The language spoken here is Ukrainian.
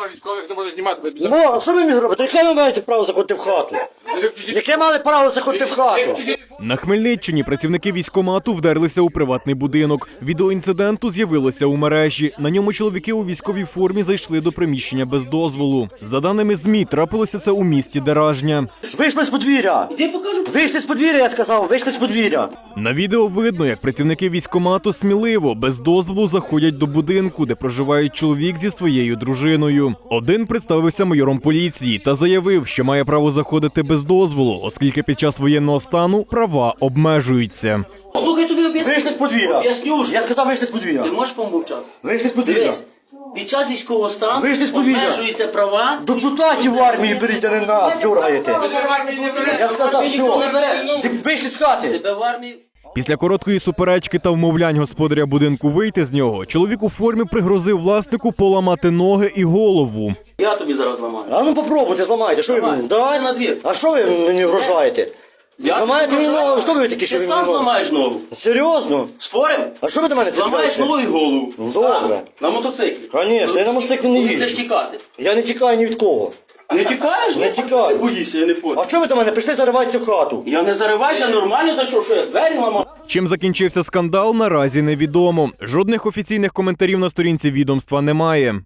камера військових не може знімати. Ну, а що ви мені робите? Яке ви маєте право заходити в хату? Яке мали право заходити в хату? На Хмельниччині працівники військомату вдерлися у приватний будинок. Відео інциденту з'явилося у мережі. На ньому чоловіки у військовій формі зайшли до приміщення без дозволу. За даними ЗМІ, трапилося це у місті Деражня. Вийшли з подвір'я! Вийшли з подвір'я, я сказав, вийшли з подвір'я. На відео видно, як працівники військомату сміливо без дозволу заходять до будинку, де проживають чоловік зі своєю дружиною. Один представився майором поліції та заявив, що має право заходити без дозволу, оскільки під час воєнного стану права обмежуються. Слухай, тобі об'ясню. Вийшли з подвір'я. Об'ясню. Я сказав, вийшли з подвір'я. Ти можеш помовчати? Вийшли з подвір'я. Під час військового стану Вийшли з повітря. обмежуються права. Депутатів в армії беріть, а не нас, дюргаєте. Я сказав, що. Ти вийшли з хати. Тебе в армії. Після короткої суперечки та вмовлянь господаря будинку вийти з нього, чоловік у формі пригрозив власнику поламати ноги і голову. Я тобі зараз ламаю. А ну попробуйте, зламайте. Що ви Давай, мені? давай на двір. А що ви мені вражаєте? Я Зламаєте мені ногу, що ви такі, що ви сам зламаєш ногу. Серйозно? Спорим? А що ви до мене Зламаєш цепляєтеся? ногу і голову. Ну, добре. На мотоциклі. Конечно, я на мотоциклі не їжджу. Будеш тікати. Я не тікаю ні від кого. Не тікаєш? Не тікаю. Ти боїшся, я не понял. А що ви до мене Пішли заривайся в хату? Я не зариваюся, я нормально зайшов, що я двері ламав. Чим закінчився скандал, наразі невідомо. Жодних офіційних коментарів на сторінці відомства немає.